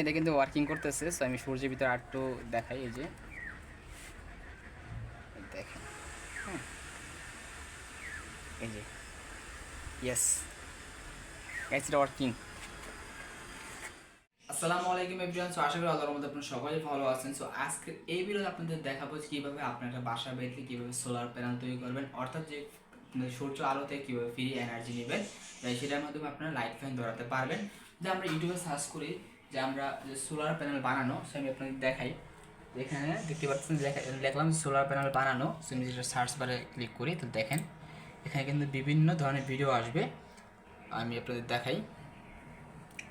এটা কিন্তু ওয়ার্কিং করতেছে সো আমি সূর্যের ভিতরে আটটু দেখাই, এই যে। দেখেন। এই যে ইয়েস গাইস এটা ওয়ার্কিং আসসালামু আলাইকুম এভরিওয়ান সো আশা করি আল্লাহর মধ্যে আপনারা সবাই ভালো আছেন। সো আজকে এই ভিডিওতে আপনাদের দেখাবো কীভাবে আপনার বাসা বাড়িতে কীভাবে সোলার প্যানেল তৈরি করবেন, অর্থাৎ যে সূর্য আলোতে কীভাবে ফ্রি এনার্জি নেবেন সেটার মাধ্যমে আপনারা লাইট ফ্যান ধরাতে পারবেন। যে আমরা ইউটিউবে সার্চ করি যে আমরা যে সোলার প্যানেল বানানো সে আমি আপনাদের দেখাই। এখানে দেখতে পাচ্ছেন, লেখা- লিখলাম সোলার প্যানেল বানানো। সো আমি যেটা সার্চ বারে ক্লিক করি, তো দেখেন, এখানে কিন্তু বিভিন্ন ধরনের ভিডিও আসবে। আমি আপনাদের দেখাই।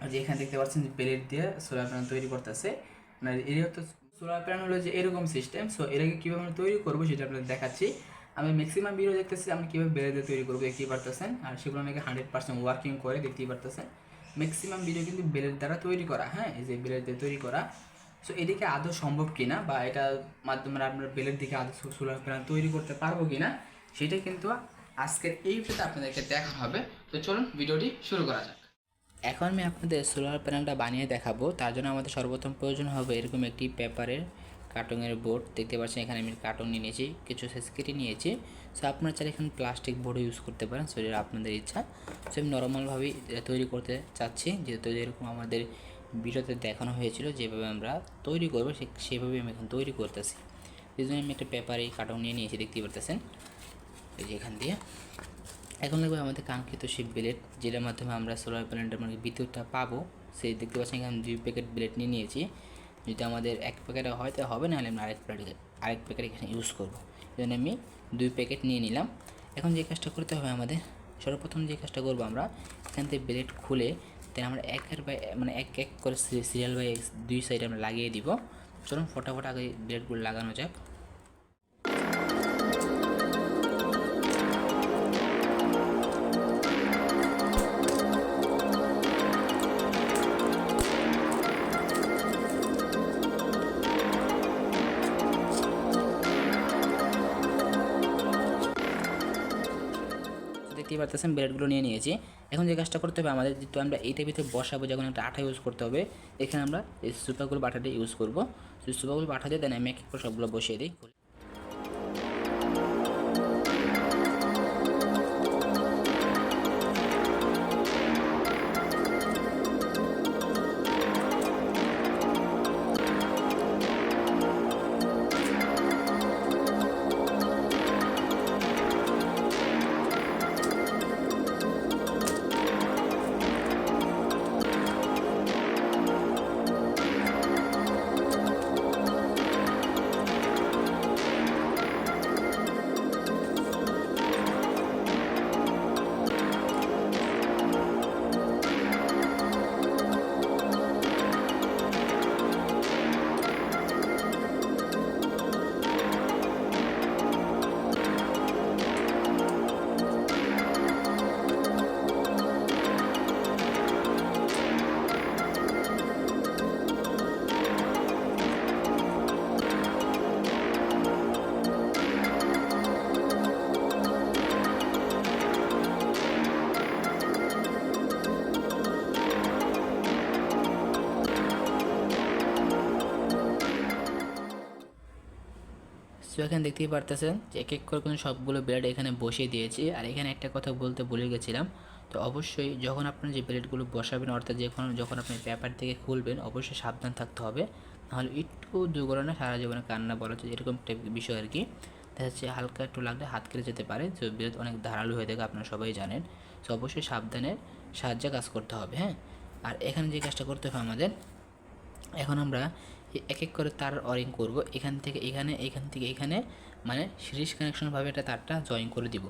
আর যে এখানে দেখতে পাচ্ছেন যে প্লেট দিয়ে সোলার প্যানেল তৈরি করতেছে। মানে এর তো সোলার প্যানেল হলো যে এরকম সিস্টেম সো এটাকে কীভাবে আমরা তৈরি করব সেটা আপনাদের দেখাচ্ছি। আমি ম্যাক্সিমাম ভিডিও দেখতেছি, আমি কীভাবে বেড়ে দিয়ে তৈরি করব, দেখতেই পারতেছেন। আর সেগুলো নাকি হান্ড্রেড পার্সেন্ট ওয়ার্কিং করে, দেখতেই পারতেছেন। ম্যাক্সিমাম ভিডিও কিন্তু বেলের দ্বারা তৈরি করা হ্যাঁ? এই যে বেলের দিয়ে তৈরি করা। সো এদিকে আদৌ সম্ভব কিনা বা এটা মাধ্যমে আমরা বেলের দিকে আদৌ সোলার প্যানেল তৈরি করতে পারব কিনা, সেটা কিন্তু আজকের এই ভিডিওতে আপনাদেরকে দেখা হবে। তো চলুন, ভিডিওটি শুরু করা যাক। এখন আমি আপনাদের সোলার প্যানেলটা বানিয়ে দেখাবো। তার জন্য আমাদের সর্বপ্রথম প্রয়োজন হবে এরকম একটি পেপারের কার্টুনের বোর্ড, দেখতে পাচ্ছেন এখানে আমি কার্টুন নিয়ে নিয়েছি, কিছু কেটে নিয়েছি। সো আপনারা চাইলে এখানে প্লাস্টিক বোর্ডও ইউজ করতে পারেন সো এটা আপনাদের ইচ্ছা। সো আমি নর্মালভাবেই তৈরি করতে চাচ্ছি, যেহেতু যেরকম আমাদের ভিডিওতে দেখানো হয়েছিল, যেভাবে আমরা তৈরি করব, সে, সেভাবেই আমি এখন তৈরি করতেছি। এই জন্য আমি একটা পেপারে কার্টুন নিয়ে নিয়েছি দেখতে পারতেছেন। এই যে এখান দিয়ে। এখন লাগবে আমাদের কাঙ্ক্ষিত সেই ব্লেড যেটার মাধ্যমে আমরা সোলার প্যানেলটার মানে বিদ্যুৎটা পাবো, সেই দেখতে পাচ্ছেন এখানে দুই প্যাকেট ব্লেড নিয়ে নিয়েছি। যদি আমাদের এক প্যাকেটে হয় তাহলে হবে না হলে আমি আরেক প্যাকেট আরেক প্যাকেট এখানে ইউজ করব। এই জন্য আমি দুই প্যাকেট নিয়ে নিলাম। এখন যে কাজটা করতে হবে আমাদের, সর্বপ্রথম যে কাজটা করব আমরা, এখান থেকে ব্লেড খুলে দেন আমরা একের বাই মানে এক এক করে সিরিয়াল বাই দুই সাইডে আমরা লাগিয়ে দিব। চলুন ফটাফট আগে ব্লেডগুলো লাগানো যাক। দেখতেই পারতেছেন ব্লেডগুলো নিয়ে নিয়েছি। এখন যে কাজটা করতে হবে, আমাদের যেহেতু আমরা এইটার ভিতরে বসাবো যখন একটা আঠা ইউজ করতে হবে, এখানে আমরা এই সুপারগুলো বাটাটা ইউজ করব। সুপাগুলো বাটা দিয়ে দেন আমি এক সবগুলো বসিয়ে দিই। সো এখানে দেখতেই পারতেছেন যে এক এক করে কিন্তু সবগুলো ব্লেড এখানে বসিয়ে দিয়েছি। আর এখানে একটা কথা বলতে ভুলে গেছিলাম। তো অবশ্যই যখন আপনার যে ব্লেডগুলো বসাবেন, অর্থাৎ যখন যখন আপনি পেপার থেকে খুলবেন, অবশ্যই সাবধান থাকতে হবে। নাহলে একটু দুর্ঘটনা সারা জীবনে কান্না বলা যায় এরকম টাইপ বিষয় আর কি। দেখা যাচ্ছে হালকা একটু লাগলে হাত কেটে যেতে পারে। তো ব্লেড অনেক ধারালো হয়ে থাকে, আপনারা সবাই জানেন। তো অবশ্যই সাবধানের সাহায্যে কাজ করতে হবে হ্যাঁ? আর এখানে যে কাজটা করতে হবে আমাদের, এখন আমরা এক এক করে তার ওয়ারিং করব। এখান থেকে এখানে, এখান থেকে এখানে মানে সিরিজ কানেকশনভাবে এটা তারটা জয়েন করে দিব।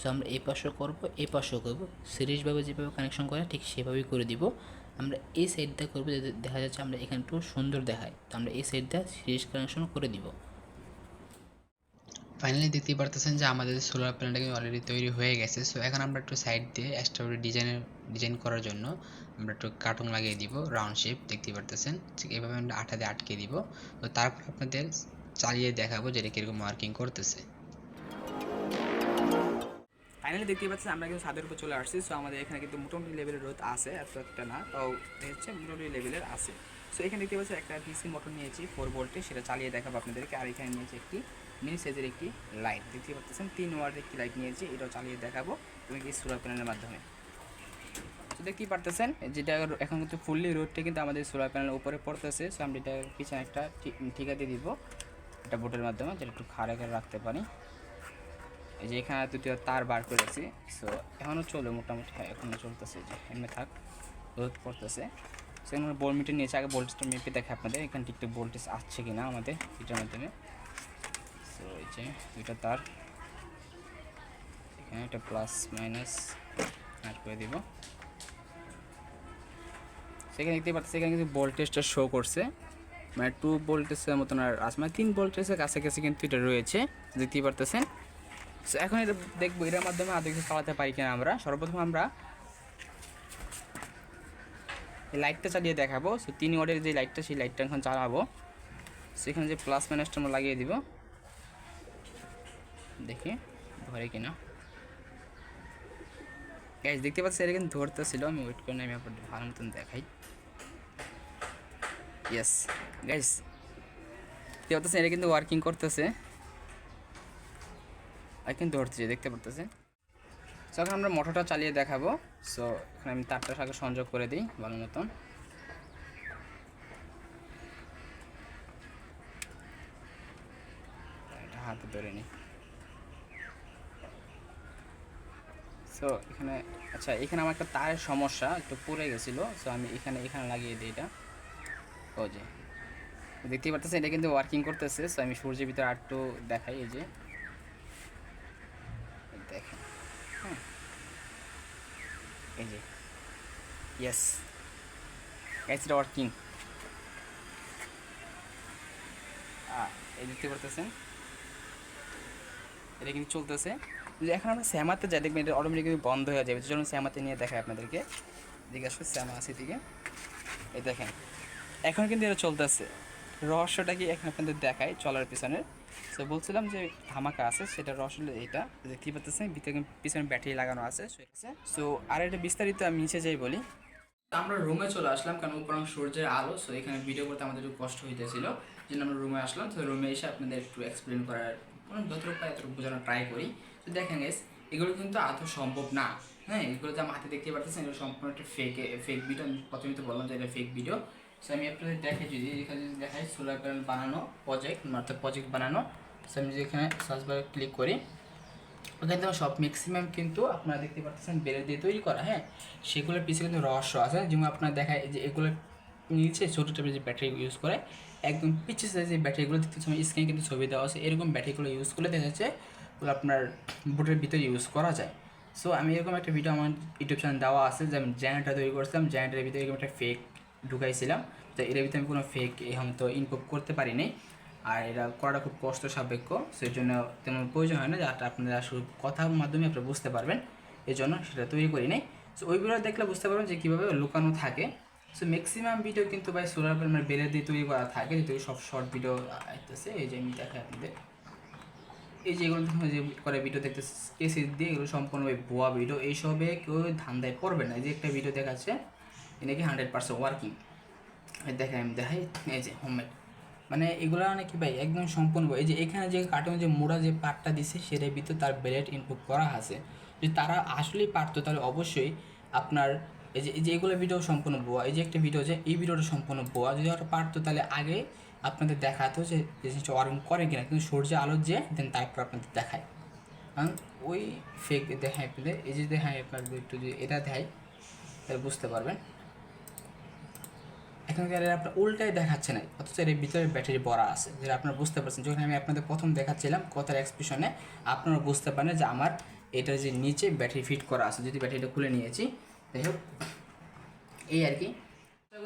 সো আমরা এই পাশেও করব, এই পাশেও করব। সিরিজভাবে যেভাবে কানেকশন করে, ঠিক সেভাবেই করে দিব। আমরা এই সাইডটা করব দেখা যাচ্ছে আমরা এখানে একটু সুন্দর দেখায়। তো আমরা এই সাইডটা সিরিজ কানেকশন করে দিব। ফাইনালি দেখতেই পারতেছেন যে আমাদের সোলার প্যানেলটা কিন্তু অলরেডি তৈরি হয়ে গেছে। সো এখন আমরা একটু সাইড দিয়ে এক্সট্রা ডিজাইনের ডিজাইন করার জন্য আমরা একটু কার্টুন লাগিয়ে দিব রাউন্ড শেপ দেখতেই পারতেছেন। ঠিক এইভাবে আমরা আঠা দিয়ে আটকে দিব। তো তারপর আপনাদের চালিয়ে দেখাবো যে এটা কীরকম মার্কিং করতেছে। ফাইনালি দেখতেই পাচ্ছেন আমরা কিন্তু ছাদের উপর চলে আসছি। সো আমাদের এখানে কিন্তু মোটামুটি লেভেলের রোদ আছে, এত একটা না, তাও হচ্ছে মোটামুটি লেভেলের আছে। সো এখানে দেখতে পাচ্ছি একটা ডিসি মোটর নিয়েছি ফোর ভোল্টে সেটা চালিয়ে দেখাবো আপনাদেরকে। আর এখানে নিয়েছি একটি মিনি সাইজের একটি লাইট দেখতে পাচ্ছেন, তিন ওয়ার্ডের একটি লাইট নিয়েছি, এটাও চালিয়ে দেখাবো এবং এই সোলার প্যানেলের মাধ্যমে। তো দেখতেই পারতেছেন, যেটা এখন কিন্তু ফুললি রোডটা কিন্তু আমাদের সোলার প্যানেলের উপরে পড়তেছে সো আমি এটা পিছনে একটা ঠিকা দিয়ে দিব এটা বোর্ডের মাধ্যমে, যেটা একটু খাড়া করে রাখতে পারি। এই যে এখানে দুটো তার বার করেছি সো এখনও চলে মোটামুটি হ্যাঁ এখনও চলতেছে যে এমনি থাক রোদ পড়তেছে। সো এখানে বোল্ট মিটার নিয়েছে, আগে ভোল্টেজটা মেপে দেখে আপনাদের, এখানে ঠিকঠাক ভোল্টেজ আসছে কি না আমাদের, এটার মাধ্যমে। এই দুইটা তার। এখানে একটা প্লাস মাইনাস অ্যাড করে দিব। সেখানে দেখতে পাচ্ছি এখানে কিন্তু ভোল্টেজটা শো করছে। মানে টু ভোল্টেজের মতন আর আছে। মানে তিন ভোল্টেজের কাছাকাছি কিন্তু এটা রয়েছে। দেখতেই পারতেছেন। সো এখন এটা দেখব, এটার মাধ্যমে আদৌ কিছু চালাতে পারি কিনা আমরা। সর্বপ্রথম আমরা লাইটটা চালিয়ে দেখাবো। সো তিন ওয়ার্ডের যে লাইটটা সেই লাইটটা এখন চালাবো। সেখানে যে প্লাস মাইনাসটা আমরা লাগিয়ে দিব। দেখি, ধরে কিনা। গ্যাস দেখতে পাচ্ছি এটা কিন্তু ধরতেছিল, আমি ওয়েট করে আমি আপনাদের ভালো মতন দেখাই। ইয়েস গ্যাস দেখতে পাচ্ছেন, এটা কিন্তু ওয়ার্কিং করতেছে। আর কিন্তু ধরতেছে দেখতে পারতেছে সো এখন আমরা মোটরটা চালিয়ে দেখাবো। সো এখানে আমি তারটার সাথে সংযোগ করে দিই, ভালো মতন। হাতে ধরে নিই। সো এখানে আচ্ছা এখানে আমার একটা তারের সমস্যা, একটু পড়ে গেছিল সো আমি এখানে এখানে লাগিয়ে দিই এটা। ও যে, দেখতেই পারতেছেন, এটা কিন্তু ওয়ার্কিং করতেছে সো আমি সূর্যের ভিতরে আর একটু দেখাই, এই যে। দেখেন হ্যাঁ এই যে ইয়েস এটা ওয়ার্কিং এই দেখতে পারতেছেন? এটা কিন্তু চলতেছে। এখন আমরা শ্যামাতে যাই, দেখবেন এটা অটোমেটিক বন্ধ হয়ে যাবে। জন্য শ্যামাতে নিয়ে দেখাই আপনাদেরকে। দিকে আসলে শ্যামা আছে দিকে এই দেখেন, এখন কিন্তু এটা চলতেছে। রহস্যটা কি এখন আপনাদের দেখাই চলার পিছনে। তো বলছিলাম যে ধামাকা আছে, সেটা রহস্য এটা। দেখতেই পাচ্ছেন ভিতরে পিছনে ব্যাটারি লাগানো আছে, সো আর এটা বিস্তারিত আমি নিচে যাই বলি। আমরা রুমে চলে আসলাম, কারণ উপর সূর্যের আলো। সো এখানে ভিডিও করতে আমাদের একটু কষ্ট হইতেছিল। জন্য আমরা রুমে আসলাম। তো রুমে এসে আপনাদের একটু এক্সপ্লেন করার যতটুকু বোঝানোর ট্রাই করি। তো দেখেন গেস এগুলো কিন্তু আদৌ সম্ভব না। হ্যাঁ এগুলো যে আমার হাতে দেখতে পাচ্ছেন এগুলো সম্পূর্ণ একটা ফেক ফেক ভিডিও আমি প্রথমে তো বললাম যে এটা ফেক ভিডিও সো আমি আপনাদের দেখাই যদি, এখানে যদি দেখাই সোলার প্যানেল বানানো প্রজেক্ট অর্থাৎ প্রজেক্ট বানানো। সো আমি যদি এখানে সার্চ বারে ক্লিক করি, ওখানে তো সব ম্যাক্সিমাম কিন্তু আপনারা দেখতে পাচ্ছেন বেড়ে দিয়ে তৈরি করা হ্যাঁ? সেগুলোর পিছনে কিন্তু রহস্য আছে। যেমন আপনার দেখায় যে এগুলো নিচে ছোটো টাইপের যে ব্যাটারি ইউজ করে, একদম পিছিয়ে যে ব্যাটারিগুলো দেখতে স্ক্রিনে কিন্তু ছবি দেওয়া আছে, এরকম ব্যাটারিগুলো ইউজ করলে দেখা যাচ্ছে আপনার বুটের ভিতরে ইউজ করা যায়। সো আমি এরকম একটা ভিডিও আমার ইউটিউব চ্যানেল দেওয়া আছে যে আমি জ্যানেটার তৈরি করছিলাম জ্যানেটারের ভিতরে এরকম একটা ফেক ঢুকাইছিলাম। তো এর ভিতরে আমি কোনো ফেক এখন তো ইনপুট করতে পারিনি। আর এটা করাটা খুব কষ্ট সাপেক্ষ সেই জন্য তেমন প্রয়োজন হয় না যাতে আপনারা শুধু কথার মাধ্যমে আপনারা বুঝতে পারবেন। এই জন্য সেটা তৈরি করি নাই সো ওই ভিডিও দেখলে বুঝতে পারবেন যে কীভাবে লুকানো থাকে। সো ম্যাক্সিমাম ভিডিও কিন্তু ভাই সোলার প্যানেল বেড়ে দিয়ে তৈরি করা থাকে, যেহেতু সব শর্ট ভিডিও আসতেছে এই যে আমি দেখাই আপনাদের। এই যে এগুলো যে করে ভিডিও দেখতে কেসি দিয়ে এগুলো সম্পূর্ণ ওই ভুয়া ভিডিও এইসবে কেউ ধান্দায় পড়বে না। এই যে একটা ভিডিও দেখাচ্ছে, এ নাকি হান্ড্রেড পার্সেন্ট ওয়ার্কিং দেখাই আমি দেখাই, এই যে হোমমেড মানে এগুলো নাকি ভাই একদম সম্পূর্ণ এই যে এখানে যে কার্টুন যে মোড়া যে পার্টটা দিছে, সেটার ভিতরে তার ব্লেড ইনপুট করা আছে। যদি তারা আসলেই পারতো, তাহলে অবশ্যই আপনার এই যে এই যে এগুলো ভিডিও সম্পূর্ণ বোয়া এই যে একটা ভিডিও যে, এই ভিডিওটা সম্পূর্ণ বোয়া যদি ওরা পারতো, তাহলে আগে আপনাদের দেখাতো যে জিনিসটা ওয়ারিং করে কিনা, কিন্তু সূর্য আলো যে দেন তারপর আপনাদের দেখায়। কারণ ওই ফেক দেখায় আপনাদের, এই যে দেখায় আপনাদের একটু যদি এটা দেখায়, তাহলে বুঝতে পারবেন। এখানকার আপনার উল্টাই দেখাচ্ছে না, অথচ এর ভিতরে ব্যাটারি ভরা আছে, যেটা আপনারা বুঝতে পারছেন। যখন আমি আপনাদের প্রথম দেখাচ্ছিলাম কথার এক্সপ্রেশনে আপনারা বুঝতে পারেন যে আমার এটা যে নিচে ব্যাটারি ফিট করা আছে, যদি ব্যাটারিটা খুলে নিয়েছি, যাই হোক, এই আর কি।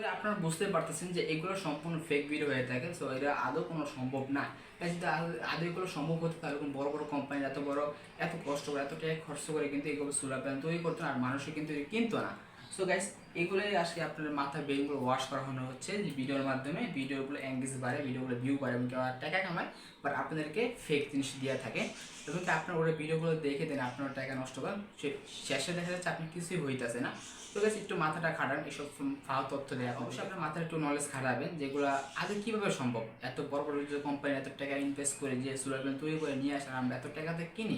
করি আপনারা বুঝতে পারতেছেন যে এগুলো সম্পূর্ণ ফেক ভিডিও হয়ে থাকে সো এটা আদৌ কোনো সম্ভব না। যদি আদৌ- এগুলো সম্ভব হতো, তাহলে কোনো বড় বড় কোম্পানি এত বড়, এত কষ্ট করে, এত টাকা খরচ করে কিন্তু এগুলো সোলার প্যানেল তৈরি করতো আর মানুষও কিন্তু কিনতো না। সো গাইস এগুলোই আজকে আপনাদের মাথার ব্রেনগুলো ওয়াশ করানো হচ্ছে যে ভিডিওর মাধ্যমে ভিডিওগুলো এঙ্গেজ বাড়ে ভিডিওগুলো ভিউ বাড়ে এবং কেউ টাকা কামায় বাট আপনাদেরকে ফেক জিনিস দেওয়া থাকে। এবং আপনার ওরা ভিডিওগুলো দেখে দেন, আপনার টাকা নষ্ট করেন শেষে দেখা যাচ্ছে আপনি কিছুই হইতেছে না। তো গাছ একটু মাথাটা খাটান, এসব ফাও তথ্য দেওয়া অবশ্যই আপনার মাথায় একটু নলেজ খাটাবেন যেগুলো আগে কীভাবে সম্ভব? এত বড় বড় যে কোম্পানি এত টাকা ইনভেস্ট করে যে সোলার প্যানেল তৈরি করে নিয়ে আসেন আমরা এত টাকাতে কিনি?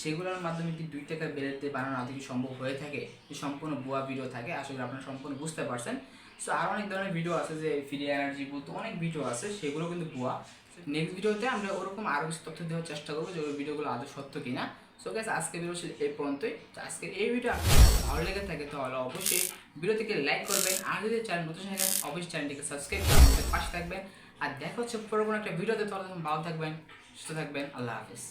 সেগুলোর মাধ্যমে কি দুই টাকা বেরোতে বানানো আদৌ কি সম্ভব হয়ে থাকে? যে সম্পূর্ণ ভুয়া ভিডিও থাকে, আসলে আপনারা সম্পূর্ণ বুঝতে পারছেন। সো আর অনেক ধরনের ভিডিও আছে যে ফ্রি এনার্জি বলতে অনেক ভিডিও আছে, সেগুলো কিন্তু ভুয়া। নেক্সট ভিডিওতে আমরা ওরকম আরও কিছু তথ্য দেওয়ার চেষ্টা করব যে ওই ভিডিওগুলো আদৌ সত্য কিনা। সো গ্যাস আজকে ভিডিও ছিল এই পর্যন্তই। তো আজকে এই ভিডিও আপনার ভালো লেগে থাকে, তাহলে অবশ্যই ভিডিওটিকে লাইক করবেন। আর যদি চ্যানেল নতুন থাকেন, অবশ্যই চ্যানেলটিকে সাবস্ক্রাইব করে আমাদের পাশে থাকবেন। আর দেখা হচ্ছে পুরো কোনো একটা ভিডিওতে তখন ভালো থাকবেন, সুস্থ থাকবেন। আল্লাহ হাফিজ।